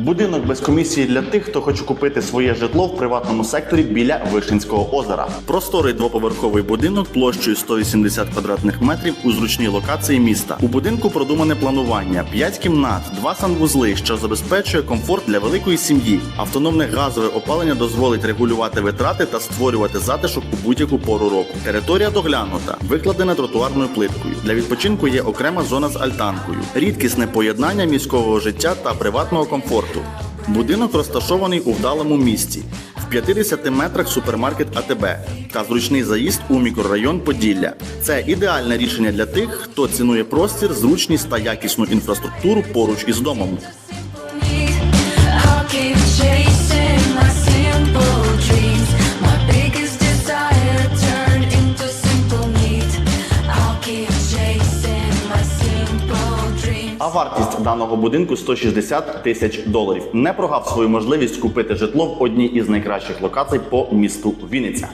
Будинок без комісії для тих, хто хоче купити своє житло в приватному секторі біля Вишинського озера. Просторий двоповерховий будинок площею 180 квадратних метрів у зручній локації міста. У будинку продумане планування: 5 кімнат, 2 санвузли, що забезпечує комфорт для великої сім'ї. Автономне газове опалення дозволить регулювати витрати та створювати затишок у будь-яку пору року. Територія доглянута, викладена тротуарною плиткою. Для відпочинку є окрема зона з альтанкою, рідкісне поєднання міського життя та приватного комфорту. Будинок розташований у вдалому місті. В 50 метрах супермаркет АТБ та зручний заїзд у мікрорайон Поділля. Це ідеальне рішення для тих, хто цінує простір, зручність та якісну інфраструктуру поруч із домом. А вартість даного будинку 160 тисяч доларів. Не прогав свою можливість купити житло в одній із найкращих локацій по місту Вінниця.